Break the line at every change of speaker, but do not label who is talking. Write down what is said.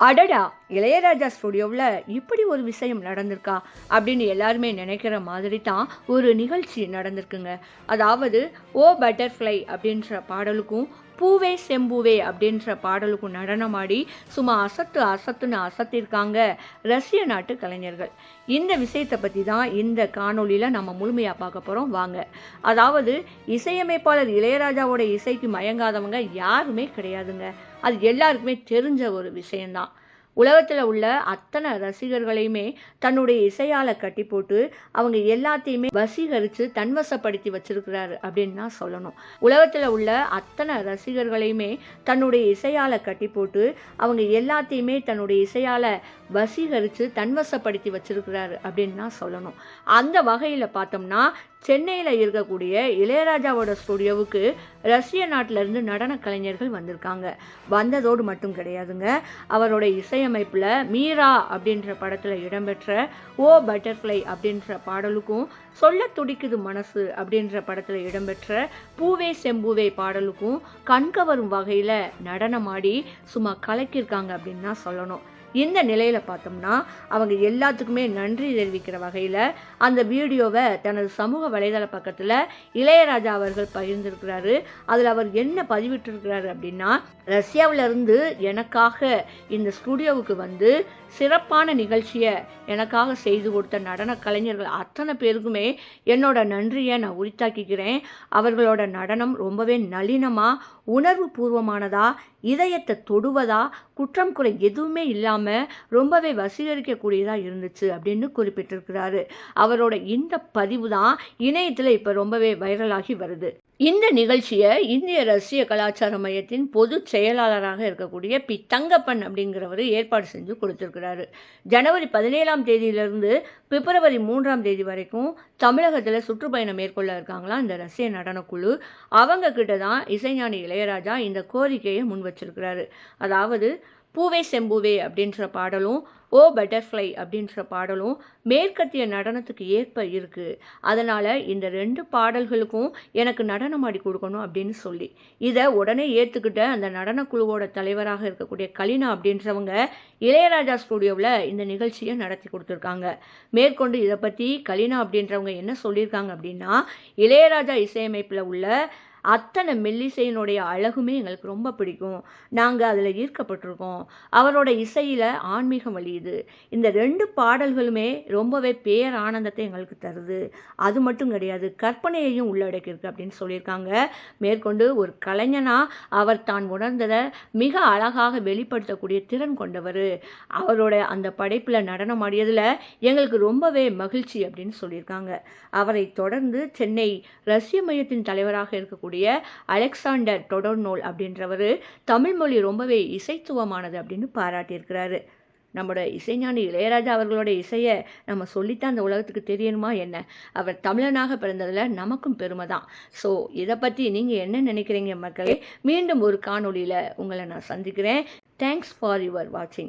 அடடா இளையராஜா ஸ்டுடியோவில் இப்படி ஒரு விஷயம் நடந்திருக்கா அப்படின்னு எல்லாருமே நினைக்கிற மாதிரி தான் ஒரு நிகழ்ச்சி நடந்திருக்குங்க. அதாவது ஓ பட்டர்ஃப்ளை அப்படின்ற பாடலுக்கும் பூவே செம்பூவே அப்படின்ற பாடலுக்கும் நடனமாடி சும்மா அசத்து அசத்துன்னு அசத்திருக்காங்க ரஷ்ய நாட்டு கலைஞர்கள். இந்த விஷயத்தை பற்றி தான் இந்த காணொலியில் நம்ம முழுமையாக பார்க்க போகிறோம் வாங்க. அதாவது இசையமைப்பாளர் இளையராஜாவோட இசைக்கு மயங்காதவங்க யாருமே கிடையாதுங்க. அது எல்லாருக்குமே தெரிஞ்ச ஒரு விஷயம்தான். உலகத்தில் உள்ள அத்தனை ரசிகர்களையுமே தன்னுடைய இசையால் கட்டி போட்டு அவங்க எல்லாத்தையுமே வசீகரித்து தன்வசப்படுத்தி வச்சிருக்கிறாரு அப்படின்னு தான் சொல்லணும். உலகத்தில் உள்ள அத்தனை ரசிகர்களையுமே தன்னுடைய இசையால் கட்டி போட்டு அவங்க எல்லாத்தையுமே தன்னுடைய இசையால் வசீகரித்து தன்வசப்படுத்தி வச்சிருக்கிறாரு அப்படின்னு தான் சொல்லணும். அந்த வகையில் பார்த்தோம்னா சென்னையில் இருக்கக்கூடிய இளையராஜாவோட ஸ்டுடியோவுக்கு ரஷ்ய நாட்டிலேருந்து நடன கலைஞர்கள் வந்திருக்காங்க. வந்ததோடு மட்டும் கிடையாதுங்க. அவரோட இசையமைப்பில் மீரா அப்படின்ற படத்தில் இடம்பெற்ற ஓ பட்டர்ஃப்ளை அப்படின்ற பாடலுக்கும் சொல்ல துடிக்குது மனசு அப்படின்ற படத்தில் இடம்பெற்ற பூவே செம்பூவே பாடலுக்கும் கண்கவரும் வகையில் நடனமாடி சும்மா கலக்கியிருக்காங்க அப்படின்னு தான் சொல்லணும். இந்த நிலையில் பார்த்தோம்னா அவங்க எல்லாத்துக்குமே நன்றி தெரிவிக்கிற வகையில் அந்த வீடியோவை தனது சமூக வலைதள பக்கத்தில் இளையராஜா அவர்கள் பகிர்ந்திருக்கிறாரு. அதில் அவர் என்ன பதிவிட்டிருக்கிறாரு அப்படின்னா ரஷ்யாவிலிருந்து எனக்காக இந்த ஸ்டுடியோவுக்கு வந்து சிறப்பான நிகழ்ச்சியை எனக்காக செய்து கொடுத்த நடன கலைஞர்கள் அத்தனை பேருக்குமே என்னோட நன்றியை நான் உரித்தாக்கிக்கிறேன். அவர்களோட நடனம் ரொம்பவே நளினமாக உணர்வு பூர்வமானதா இதயத்தை தொடுவதா குற்றம் குறை எதுவுமே இல்லாமல் ரொம்பவே வசீகரிக்கக்கூடியதாக இருந்துச்சு அப்படின்னு குறிப்பிட்டிருக்கிறாரு. அவரோட இந்த பதிவு தான் இணையத்தில் இப்போ ரொம்பவே வைரலாகி வருது. இந்த நிகழ்ச்சியை இந்திய ரஷ்ய கலாச்சார மையத்தின் பொது செயலாளராக இருக்கக்கூடிய பி. தங்கப்பன் அப்படிங்கிறவர் ஏற்பாடு செஞ்சு கொடுத்துருக்கிறாரு. ஜனவரி பதினேழாம் தேதியிலிருந்து பிப்ரவரி மூன்றாம் தேதி வரைக்கும் தமிழகத்தில் சுற்றுப்பயணம் மேற்கொள்ள இருக்காங்களாம் இந்த ரஷ்ய நடனக்குழு. அவங்க கிட்ட தான் இசைஞானி இளையராஜா இந்த கோரிக்கையை முன் வச்சிருக்கிறாரு அதாவது பூவே செம்பூவே அப்படின்ற பாடலும் ஓ பட்டர்ஃப்ளை அப்படின்ற பாடலும் மேற்கத்திய நடனத்துக்கு ஏற்ப இருக்குது அதனால் இந்த ரெண்டு பாடல்களுக்கும் எனக்கு நடனம் ஆடி கொடுக்கணும் அப்படின்னு சொல்லி. இதை உடனே ஏற்றுக்கிட்ட அந்த நடனக்குழுவோட தலைவராக இருக்கக்கூடிய கலினா அப்படின்றவங்க இளையராஜா ஸ்டுடியோவில் இந்த நிகழ்ச்சியை நடத்தி கொடுத்துருக்காங்க. மேற்கொண்டு இதை பற்றி கலினா அப்படின்றவங்க என்ன சொல்லியிருக்காங்க அப்படின்னா இளையராஜா இசையமைப்பில் உள்ள அத்தனை மெல்லிசையினுடைய அழகுமே எங்களுக்கு ரொம்ப பிடிக்கும். நாங்கள் அதில் ஈர்க்கப்பட்டிருக்கோம். அவரோட இசையில் ஆன்மீகம் வழியுது இந்த ரெண்டு பாடல்களுமே ரொம்பவே பேர் ஆனந்தத்தை எங்களுக்கு தருது. அது மட்டும் கிடையாது கற்பனையையும் உள்ளடக்கியிருக்கு அப்படின்னு சொல்லியிருக்காங்க. மேற்கொண்டு ஒரு கலைஞனாக அவர் தான் உணர்ந்ததை மிக அழகாக வெளிப்படுத்தக்கூடிய திறன் கொண்டவர். அவரோட அந்த படைப்பில் நடனம் ஆடியதில் எங்களுக்கு ரொம்பவே மகிழ்ச்சி அப்படின்னு சொல்லியிருக்காங்க. அவரை தொடர்ந்து சென்னை ரஷ்ய மையத்தின் தலைவராக இருக்கக்கூடிய இருக்கக்கூடிய அலெக்சாண்டர் டொடோனோல் அப்படின்றவர் தமிழ் மொழி ரொம்பவே இசைத்துவமானது அப்படின்னு பாராட்டியிருக்கிறாரு. நம்மளோட இசைஞானி இளையராஜா அவர்களோட இசையை நம்ம சொல்லித்தான் அந்த உலகத்துக்கு தெரியணுமா என்ன? அவர் தமிழனாக பிறந்ததில் நமக்கும் பெருமை தான். ஸோ இதை பற்றி நீங்கள் என்ன நினைக்கிறீங்க மக்களே? மீண்டும் ஒரு காணொலியில் உங்களை நான் சந்திக்கிறேன். தேங்க்ஸ் ஃபார் யுவர் வாட்சிங்